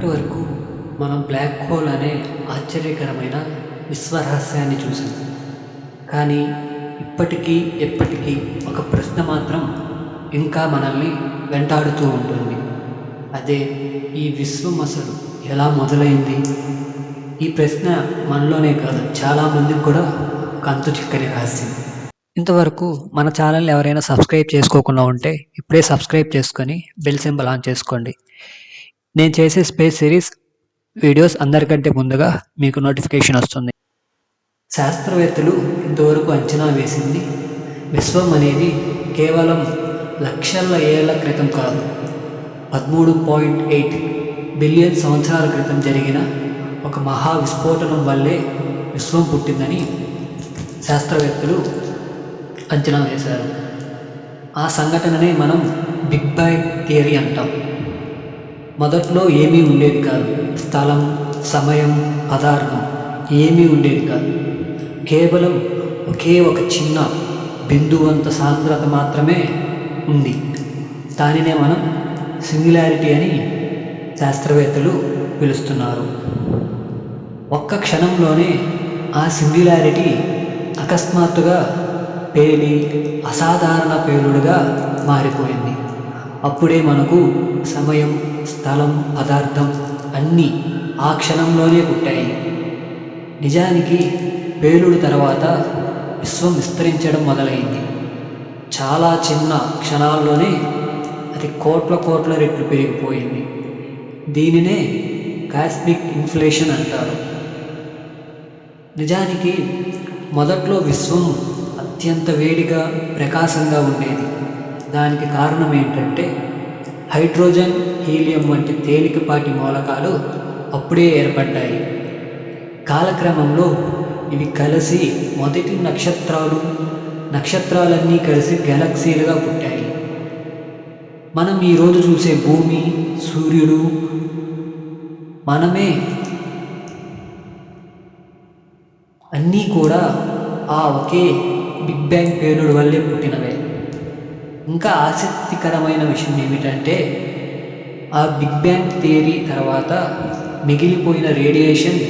ఇప్పటి వరకు మనం బ్లాక్ హోల్ అనే ఆశ్చర్యకరమైన విశ్వరహస్యాన్ని చూసాం కానీ ఇప్పటికీ ఎప్పటికీ ఒక ప్రశ్న మాత్రం ఇంకా మనల్ని వెంటాడుతూ ఉంటుంది. అదే ఈ విశ్వం అసలు ఎలా మొదలైంది? ఈ ప్రశ్న మనలోనే కాదు చాలామందికి కూడా ఒక అంతు చిక్కని రహస్యం. ఇంతవరకు మన ఛానల్ ఎవరైనా సబ్స్క్రైబ్ చేసుకోకుండా ఉంటే ఇప్పుడే సబ్స్క్రైబ్ చేసుకొని బెల్ సింబల్ ఆన్ చేసుకోండి. నేను చేసే స్పేస్ సిరీస్ వీడియోస్ అందరికంటే ముందుగా మీకు నోటిఫికేషన్ వస్తుంది. శాస్త్రవేత్తలు ఇంతవరకు అంచనా వేసింది విశ్వం అనేది కేవలం లక్షల ఏళ్ళ క్రితం కాదు పదమూడు పాయింట్ ఎయిట్ బిలియన్ సంవత్సరాల క్రితం జరిగిన ఒక మహా విస్ఫోటనం వల్లే విశ్వం పుట్టిందని శాస్త్రవేత్తలు అంచనా వేశారు. ఆ సంఘటననే మనం బిగ్ బ్యాంగ్ థియరీ అంటాం. మొదట్లో ఏమీ ఉండేది కాదు. స్థలం సమయం పదార్థం ఏమీ ఉండేది కాదు. కేవలం ఒకే ఒక చిన్న బిందువంత సాంద్రత మాత్రమే ఉంది. దానినే మనం సింగులారిటీ అని శాస్త్రవేత్తలు పిలుస్తున్నారు. ఒక్క క్షణంలోనే ఆ సింగులారిటీ అకస్మాత్తుగా పేలి అసాధారణ పేలుడుగా మారిపోయింది. అప్పుడే మనకు సమయం స్థలం పదార్థం అన్నీ ఆ క్షణంలోనే పుట్టాయి. నిజానికి పేలుడు తర్వాత విశ్వం విస్తరించడం మొదలైంది. చాలా చిన్న క్షణాల్లోనే అది కోట్ల కోట్ల రెట్లు పెరిగిపోయింది. దీనినే కాస్మిక్ ఇన్ఫ్లేషన్ అంటారు. నిజానికి మొదట్లో విశ్వం అత్యంత వేడిగా ప్రకాశంగా ఉండేది. దానికి కారణం ఏంటంటే హైడ్రోజన్ హీలియం వంటి తేలికపాటి మూలకాలు అప్పుడే ఏర్పడ్డాయి. కాలక్రమంలో ఇవి కలిసి మొదటి నక్షత్రాలు నక్షత్రాలన్నీ కలిసి గెలక్సీలుగా పుట్టాయి. మనం ఈరోజు చూసే భూమి సూర్యుడు మనమే అన్నీ కూడా ఆ ఒకే బిగ్ బ్యాంగ్ పేలుడు వల్లే పుట్టినవే. ఇంకా ఆసక్తికరమైన విషయం ఏమిటంటే ఆ బిగ్ బ్యాంగ్ థియరీ తర్వాత మిగిలిపోయిన రేడియేషన్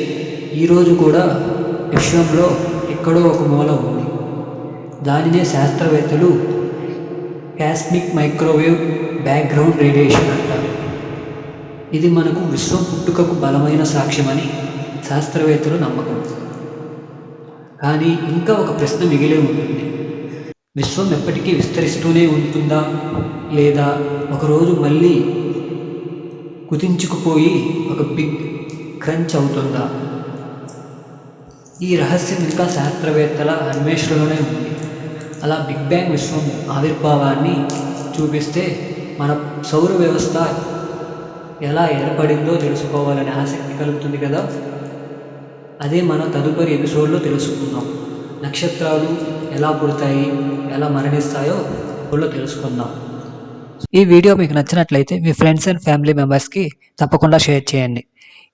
ఈరోజు కూడా విశ్వంలో ఎక్కడో ఒక మూల ఉంది. దానినే శాస్త్రవేత్తలు కాస్మిక్ మైక్రోవేవ్ బ్యాక్గ్రౌండ్ రేడియేషన్ అంటారు. ఇది మనకు విశ్వం పుట్టుకకు బలమైన సాక్ష్యమని శాస్త్రవేత్తలు నమ్మకం. కానీ ఇంకా ఒక ప్రశ్న మిగిలి ఉంటుంది. విశ్వం ఎప్పటికీ విస్తరిస్తూనే ఉంటుందా? లేదా ఒకరోజు మళ్ళీ కుదించుకుపోయి ఒక బిగ్ క్రంచ్ అవుతుందా? ఈ రహస్యం ఇంకా శాస్త్రవేత్తల అన్వేషణలోనే ఉంది. అలా బిగ్ బ్యాంగ్ విశ్వం ఆవిర్భావాన్ని చూపిస్తే మన సౌర వ్యవస్థ ఎలా ఏర్పడిందో తెలుసుకోవాలనే ఆసక్తి కలుగుతుంది కదా? అదే మన తదుపరి ఎపిసోడ్లో తెలుసుకుందాం. నక్షత్రాలు ఎలా పుడతాయి ఎలా మరణిస్తాయో ఊళ్ళో తెలుసుకుందాం. ఈ వీడియో మీకు నచ్చినట్లయితే మీ ఫ్రెండ్స్ అండ్ ఫ్యామిలీ మెంబర్స్కి తప్పకుండా షేర్ చేయండి.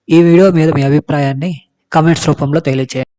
ఈ వీడియో మీద మీ అభిప్రాయాన్ని కామెంట్స్ రూపంలో తెలియచేయండి.